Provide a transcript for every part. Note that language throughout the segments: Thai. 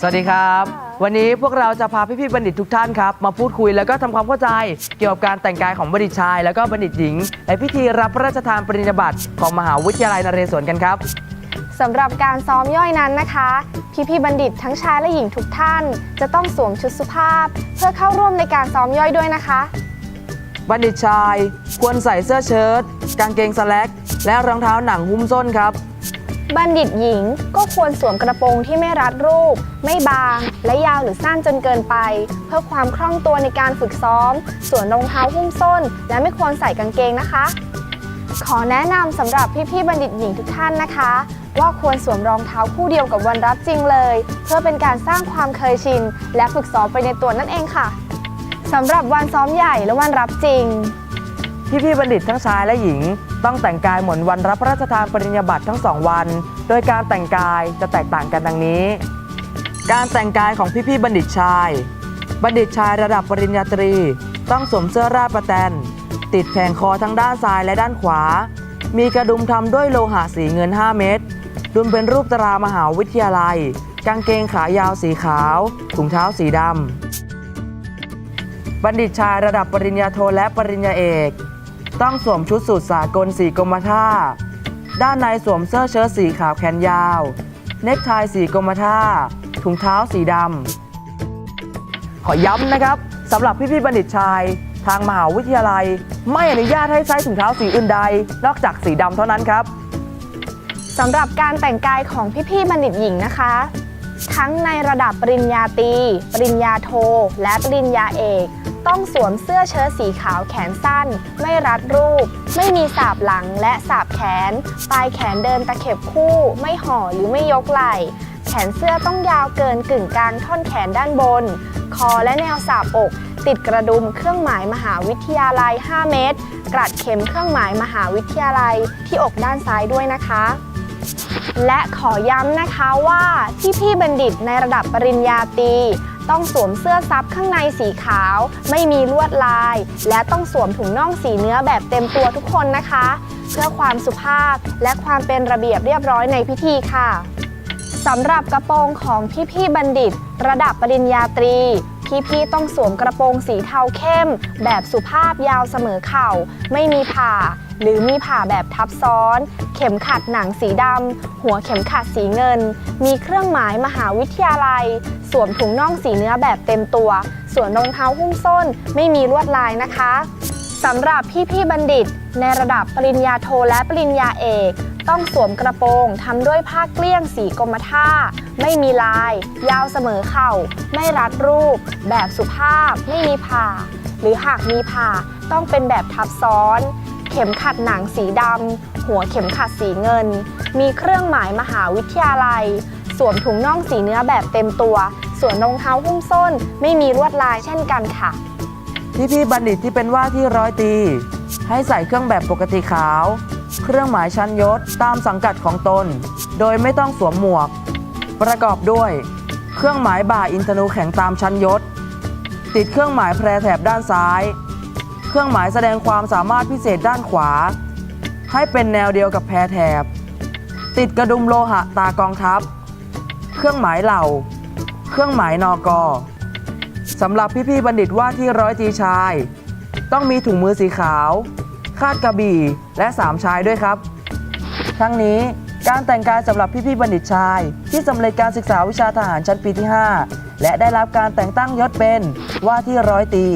สวัสดีครับ วันนี้พวกเราจะพาพี่ๆบัณฑิตทุกท่านครับ มาพูดคุยแล้วก็ทำความเข้าใจเกี่ยวกับการแต่งกายของบัณฑิตชาย แล้วก็บัณฑิตหญิงในพิธีรับพระราชทานปริญญาบัตรของมหาวิทยาลัยนเรศวรกันครับ สำหรับการซ้อมย่อยนั้นนะคะ พี่พี่ๆบัณฑิตทั้งชายและหญิงทุกท่าน จะต้องสวมชุดสุภาพ เพื่อเข้าร่วมในการซ้อมย่อยด้วยนะคะ บัณฑิตชาย ควรใส่เสื้อเชิ้ตกางเกงสแล็กและรองเท้าหนังหุ้มส้นครับ บัณฑิตหญิงก็ควรสวมกระโปรงที่ไม่รัดรูป ไม่บาง และยาวหรือสั้นจนเกินไป เพื่อความคล่องตัวในการฝึกซ้อม ส่วนรองเท้าหุ้มส้น และไม่ควรใส่กางเกงนะคะ ขอแนะนำสำหรับพี่ๆบัณฑิตหญิงทุกท่านนะคะ ว่าควรสวมรองเท้าคู่เดียวกับวันรับจริงเลย เพื่อเป็นการสร้างความเคยชิน และฝึกซ้อมไปในตัวนั่นเองค่ะ สำหรับวันซ้อมใหญ่และวันรับจริงพี่ๆบัณฑิตทั้งชายและหญิง ต้องแต่งกายเหมือนวันรับพระราชทานปริญญาบัตรทั้งสองวัน โดยการแต่งกายจะแตกต่างกันดังนี้ การแต่งกายของพี่ๆบัณฑิตชาย บัณฑิตชายระดับปริญญาตรี ต้องสวมเสื้อราดประแตนติดแผงคอทั้งด้านซ้ายและด้านขวา มีกระดุมทำด้วยโลหะสีเงิน 5 เม็ดดุมเป็นรูปตรามหาวิทยาลัย กางเกงขายาวสีขาวถุงเท้าสีดำ บัณฑิตชายระดับปริญญาโทและปริญญาเอก ต้องสวมชุดสูทสากลสีกรมท่า ด้านในสวมเสื้อเชิ้ตสีขาวแขนยาว เนคไทสีกรมท่า ถุงเท้าสีดำ ขอย้ำนะครับสำหรับพี่ๆบัณฑิตชาย ทางมหาวิทยาลัย ไม่อนุญาตให้ใช้ถุงเท้าสีอื่นใด นอกจากสีดำเท่านั้นครับสำหรับการแต่งกายของพี่ๆบัณฑิตหญิงนะคะ ทั้งในระดับปริญญาตรี ปริญญาโท และปริญญาเอก ต้องสวมเสื้อเชิ้ตสีขาวแขนสั้น ไม่รัดรูป ไม่มีสาบหลังและสาบแขน ปลายแขนเดินตะเข็บคู่ ไม่ห่อหรือไม่ยกไหล่แขนเสื้อต้องยาวเกินกึ่งกลางท่อนแขนด้านบน คอและแนวสาบอก ติดกระดุมเครื่องหมายมหาวิทยาลัย 5 เมตรกรัดเข็มเครื่องหมายมหาวิทยาลัยที่อกด้านซ้ายด้วยนะคะ และขอย้ำนะคะว่าที่พี่บัณฑิตในระดับปริญญาตรี ต้องสวมเสื้อซับข้างในสีขาว ไม่มีลวดลาย และต้องสวมถุงน่องสีเนื้อแบบเต็มตัวทุกคนนะคะ เพื่อความสุภาพและความเป็นระเบียบเรียบร้อยในพิธีค่ะสำหรับกระโปรงของพี่พี่บัณฑิต ระดับปริญญาตรี พี่ๆต้องสวมกระโปรงสีเทาเข้ม แบบสุภาพยาวเสมอเข่า ไม่มีผ่า หรือมีผ่าแบบทับซ้อน เข็มขัดหนังสีดำหัวเข็มขัดสีเงิน มีเครื่องหมายมหาวิทยาลัย สวมถุงน่องสีเนื้อแบบเต็มตัว ส่วนรองเท้าหุ้มส้นไม่มีลวดลายนะคะสำหรับพี่ๆบัณฑิตในระดับปริญญาโทและปริญญาเอก ต้องสวมกระโปรงทำด้วยผ้าเกลี้ยงสีกรมท่า ไม่มีลาย ยาวเสมอเข่า ไม่รัดรูป แบบสุภาพ ไม่มีผ่า หรือหากมีผ่าต้องเป็นแบบทับซ้อน เข็มขัดหนังสีดำ หัวเข็มขัดสีเงิน มีเครื่องหมายมหาวิทยาลัย สวมถุงน่องสีเนื้อแบบเต็มตัว ส่วนรองเท้าหุ้มส้น ไม่มีลวดลายเช่นกันค่ะ พี่ๆบัณฑิตที่เป็นว่าที่ร้อยตี ให้ใส่เครื่องแบบปกติขาว เครื่องหมายชั้นยศตามสังกัดของตน โดยไม่ต้องสวมหมวก ประกอบด้วย เครื่องหมายบ่าอินทนูแข็งตามชั้นยศ ติดเครื่องหมายแพรแถบด้านซ้าย เครื่องหมายแสดงความสามารถพิเศษด้านขวา ให้เป็นแนวเดียวกับแพรแถบ ติดกระดุมโลหะตากองทัพ เครื่องหมายเหล่า เครื่องหมายนอกอสำหรับพี่ๆบัณฑิตว่าที่ร้อยตีชาย ต้องมีถุงมือสีขาว คาดกระบี่ และสามชายด้วยครับ ทั้งนี้การแต่งกายสำหรับพี่ๆบัณฑิตชาย ที่สำเร็จการศึกษาวิชาทหารชั้นปีที่ 5 และได้รับการแต่งตั้งยศเป็นว่าที่ร้อยตี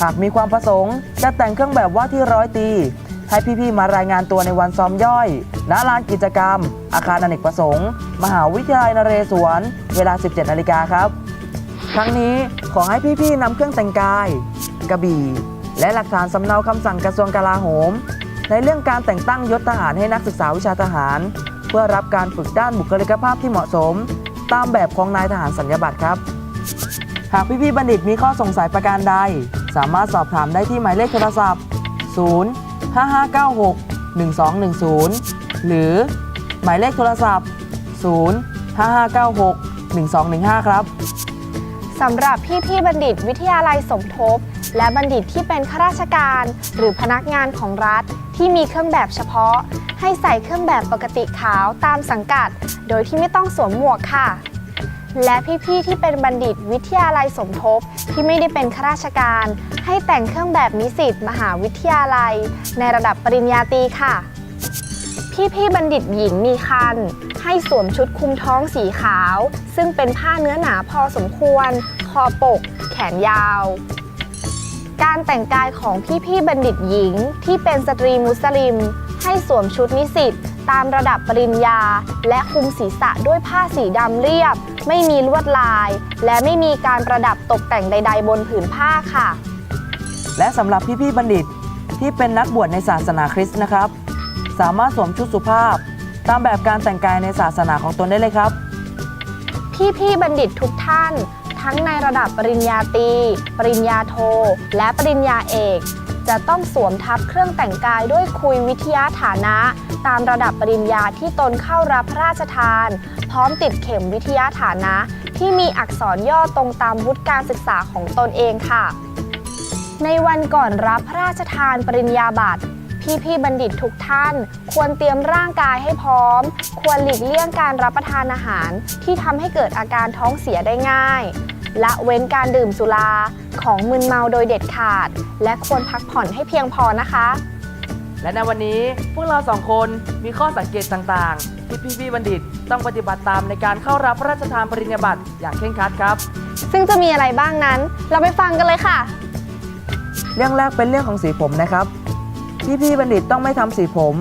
หากมีความประสงค์จะแต่งเครื่องแบบว่าที่ร้อยตี ให้พี่ๆมารายงานตัวในวันซ้อมย่อยณลานกิจกรรม อาคารอเนกประสงค์ มหาวิทยาลัยนเรศวร เวลา 17นาฬิกาครับครั้งนี้ขอให้พี่ๆนำเครื่องแต่งกาย กระบี่ และหลักฐานสำเนาคำสั่งกระทรวงกลาโหม ในเรื่องการแต่งตั้งยศทหารให้นักศึกษาวิชาทหาร เพื่อรับการฝึกด้านบุคลิกภาพที่เหมาะสม ตามแบบของนายทหารสัญญาบัตรครับ หากพี่ๆบัณฑิตมีข้อสงสัยประการใด สามารถสอบถามได้ที่หมายเลขโทรศัพท์ 0 5596 1210 หรือหมายเลขโทรศัพท์ 0 5596 1215 ครับสำหรับพี่ๆบัณฑิตวิทยาลัยสมทบ และบัณฑิตที่เป็นข้าราชการ หรือพนักงานของรัฐที่มีเครื่องแบบเฉพาะ ให้ใส่เครื่องแบบปกติขาวตามสังกัด โดยที่ไม่ต้องสวมหมวกค่ะ และพี่ๆที่เป็นบัณฑิตวิทยาลัยสมทบที่ไม่ได้เป็นข้าราชการ ให้แต่งเครื่องแบบนิสิตมหาวิทยาลัย ในระดับปริญญาตรีค่ะพี่ๆบัณฑิตหญิงมีคันให้สวมชุดคลุมท้องสีขาว ซึ่งเป็นผ้าเนื้อหนาพอสมควร คอปก แขนยาว การแต่งกายของพี่ๆบัณฑิตหญิง ที่เป็นสตรีมุสลิม ให้สวมชุดนิสิตตามระดับปริญญา และคลุมศีรษะด้วยผ้าสีดำเรียบ ไม่มีลวดลาย และไม่มีการประดับตกแต่งใด ๆ บนผืนผ้าค่ะ และสำหรับพี่ๆบัณฑิตที่เป็นนักบวชในศาสนาคริสต์นะครับ สามารถสวมชุดสุภาพ ตามแบบการแต่งกายในศาสนาของตนได้เลยครับ พี่ๆบัณฑิตทุกท่าน ทั้งในระดับปริญญาตรี ปริญญาโท และปริญญาเอก จะต้องสวมทับเครื่องแต่งกายด้วยคุยวิทยาฐานะ ตามระดับปริญญาที่ตนเข้ารับพระราชทาน พร้อมติดเข็มวิทยาฐานะ ที่มีอักษรย่อตรงตามวุฒิการศึกษาของตนเองค่ะ ในวันก่อนรับพระราชทานปริญญาบัตรพี่ๆบัณฑิตทุกท่าน ควรเตรียมร่างกายให้พร้อม ควรหลีกเลี่ยงการรับประทานอาหาร ที่ทำให้เกิดอาการท้องเสียได้ง่าย ละเว้นการดื่มสุราของมึนเมาโดยเด็ดขาด และควรพักผ่อนให้เพียงพอนะคะ และในวันนี้พวกเราสองคนมีข้อสังเกตต่างๆ ที่พี่ๆบัณฑิตต้องปฏิบัติตามในการเข้ารับพระราชทานปริญญาบัตรอย่างเคร่งครัดครับ ซึ่งจะมีอะไรบ้างนั้น เราไปฟังกันเลยค่ะ เรื่องแรกเป็นเรื่องของสีผมนะครับ พี่พี่ๆบัณฑิตต้องไม่ทำสีผม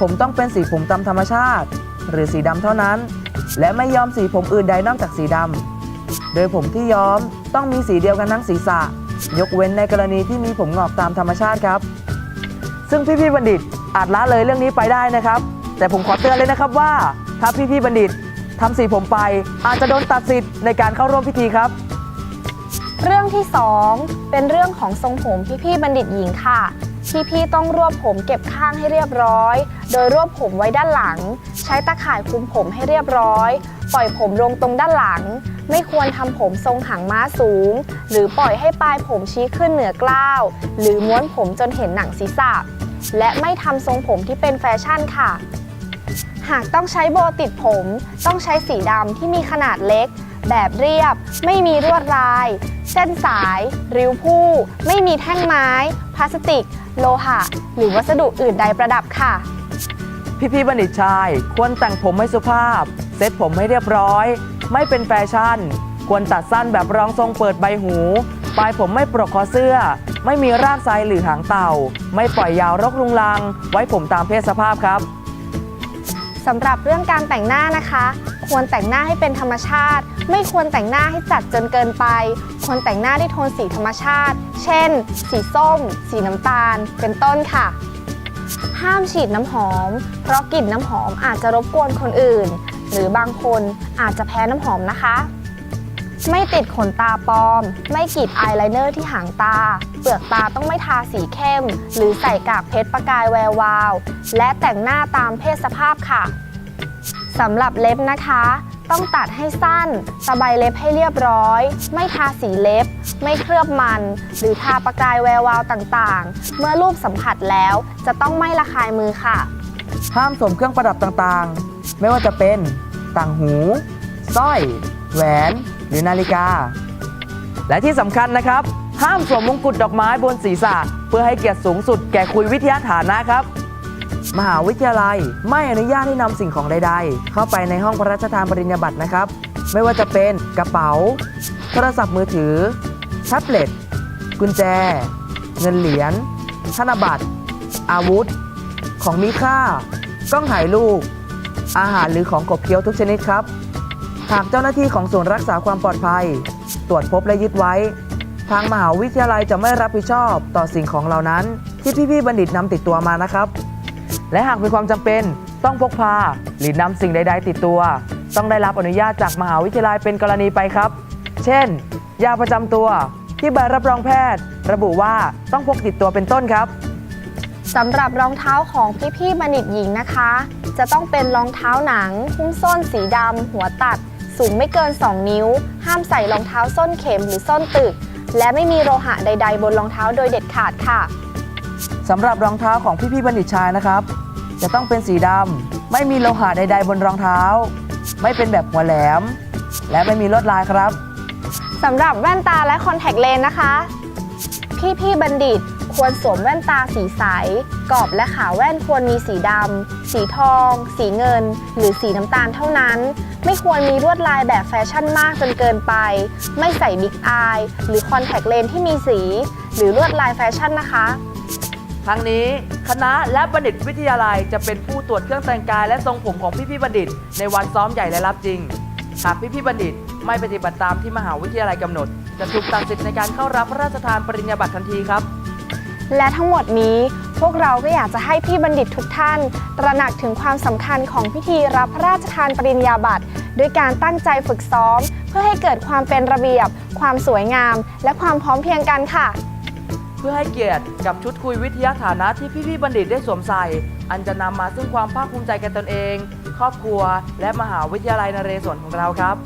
ผมต้องเป็นสีผมตามธรรมชาติ หรือสีดำเท่านั้น และไม่ยอมสีผมอื่นใดนอกจากสีดำ โดยผมที่ย้อมต้องมีสีเดียวกันทั้งศีรษะ ยกเว้นในกรณีที่มีผมงอกตามธรรมชาติครับ ซึ่งพี่พี่ๆบัณฑิตอาจละเลยเรื่องนี้ไปได้นะครับ แต่ผมขอเตือนเลยนะครับว่า ถ้าพี่พี่ๆบัณฑิตทำสีผมไป อาจจะโดนตัดสิทธิ์ในการเข้าร่วมพิธีครับ เรื่องที่ 2 เป็นเรื่องของทรงผมพี่ๆบัณฑิตหญิงค่ะ พี่ๆต้องรวบผมเก็บข้างให้เรียบร้อย โดยรวบผมไว้ด้านหลัง ใช้ตะข่ายคลุมผมให้เรียบร้อย ปล่อยผมลงตรงด้านหลัง ไม่ควรทำผมทรงหางม้าสูง หรือปล่อยให้ปลายผมชี้ขึ้นเหนือกล้าว หรือม้วนผมจนเห็นหนังศีรษะ และไม่ทำทรงผมที่เป็นแฟชั่นค่ะ หากต้องใช้โบติดผม ต้องใช้สีดำที่มีขนาดเล็ก แบบเรียบ ไม่มีลวดลาย เส้นสาย ริ้วผู้ ไม่มีแท่งไม้ พลาสติก โลหะ หรือวัสดุอื่นใดประดับค่ะ พี่พี่ๆบัณฑิตชาย ควรแต่งผมให้สุภาพ เซ็ตผมให้เรียบร้อย ไม่เป็นแฟชั่น ควรตัดสั้นแบบรองทรงเปิดใบหู ปลายผมไม่ปลอกคอเสื้อ ไม่มีรากไซหรือหางเต่า ไม่ปล่อยยาวรกรุงรัง ไว้ผมตามเพศสภาพครับ สำหรับเรื่องการแต่งหน้านะคะ ควรแต่งหน้าให้เป็นธรรมชาติ ไม่ควรแต่งหน้าให้จัดจนเกินไป ควรแต่งหน้าด้วยโทนสีธรรมชาติ เช่น สีส้ม สีน้ำตาล เป็นต้นค่ะ ห้ามฉีดน้ำหอม เพราะกลิ่นน้ำหอมอาจจะรบกวนคนอื่น หรือบางคนอาจจะแพ้น้ำหอมนะคะ ไม่ติดขนตาปลอม ไม่กรีดอายไลเนอร์ที่หางตา เปลือกตาต้องไม่ทาสีเข้ม หรือใส่กากเพชรประกายแวววาว และแต่งหน้าตามเพศสภาพค่ะ สำหรับเล็บนะคะ ต้องตัดให้สั้น ตะไบเล็บให้เรียบร้อย ไม่ทาสีเล็บ ไม่เคลือบมัน หรือทาประกายแวววาวต่างๆ เมื่อรูปสัมผัสแล้วจะต้องไม่ระคายมือค่ะ ห้ามสวมเครื่องประดับต่างๆ ไม่ว่าจะเป็นต่างหูสร้อย แหวน หรือนาฬิกา และที่สำคัญนะครับ ห้ามสวมมงกุฎดอกไม้บนศีรษะ เพื่อให้เกียรติสูงสุดแก่คุยวิทยาฐานะครับ มหาวิทยาลัย ไม่อนุญาตให้นำสิ่งของใด ๆ เข้าไปในห้องพระราชทานปริญญาบัตรนะครับ ไม่ว่าจะเป็นกระเป๋า โทรศัพท์มือถือแท็บเล็ต กุญแจ เงินเหรียญธนบัตร อาวุธ ของมีค่ากล้องถ่ายรูปอาหารหรือของขบเคี้ยวทุกชนิดครับ หากเจ้าหน้าที่ของศูนย์รักษาความปลอดภัย ตรวจพบและยึดไว้ ทางมหาวิทยาลัยจะไม่รับผิดชอบต่อสิ่งของเหล่านั้น ที่พี่ๆบัณฑิตนำติดตัวมานะครับ และหากมีความจำเป็นต้องพกพา หรือนำสิ่งใด ๆ ติดตัว ต้องได้รับอนุญาตจากมหาวิทยาลัยเป็นกรณีไปครับ เช่น ยาประจำตัวที่ใบรับรองแพทย์ ระบุว่าต้องพกติดตัวเป็นต้นครับสำหรับรองเท้าของพี่ๆบัณฑิตหญิงนะคะ จะต้องเป็นรองเท้าหนังหุ้มส้นสีดำหัวตัด สูงไม่เกิน 2 นิ้ว ห้ามใส่รองเท้าส้นเข็มหรือส้นตึก และไม่มีโลหะใด ๆ บนรองเท้าโดยเด็ดขาดค่ะ สำหรับรองเท้าของพี่ๆบัณฑิตชายนะครับ จะต้องเป็นสีดำไม่มีโลหะใด ๆ บนรองเท้า ไม่เป็นแบบหัวแหลม และไม่มีลวดลายครับ สำหรับแว่นตาและคอนแทคเลนส์นะคะพี่พี่ๆบัณฑิตควรสวมแว่นตาสีใส กรอบและขาแว่นควรมีสีดำ สีทอง สีเงิน หรือสีน้ำตาลเท่านั้น ไม่ควรมีลวดลายแบบแฟชั่นมากจนเกินไป ไม่ใส่บิ๊กอายหรือคอนแทคเลนส์ที่มีสี หรือลวดลายแฟชั่นนะคะ ทั้งนี้คณะและบัณฑิตวิทยาลัยจะเป็นผู้ตรวจเครื่องแต่งกายและทรงผมของพี่ๆบัณฑิต ในวันซ้อมใหญ่และรับจริง หากพี่ๆบัณฑิตไม่ปฏิบัติตามที่มหาวิทยาลัยกำหนด จะถูกตัดสิทธิ์ในการเข้ารับพระราชทานปริญญาบัตรทันทีครับ และทั้งหมดนี้พวกเราก็อยากจะให้พี่บัณฑิตทุกท่าน ตระหนักถึงความสำคัญของพิธีรับพระราชทานปริญญาบัตรด้วยการตั้งใจฝึกซ้อม เพื่อให้เกิดความเป็นระเบียบ ความสวยงาม และความพร้อมเพรียงกันค่ะ เพื่อให้เกียรติกับชุดคุยวิทยาฐานะที่พี่ๆบัณฑิตได้สวมใส่ อันจะนำมาซึ่งความภาคภูมิใจแก่ตนเอง ครอบครัว และมหาวิทยาลัยนเรศวรของเราครับ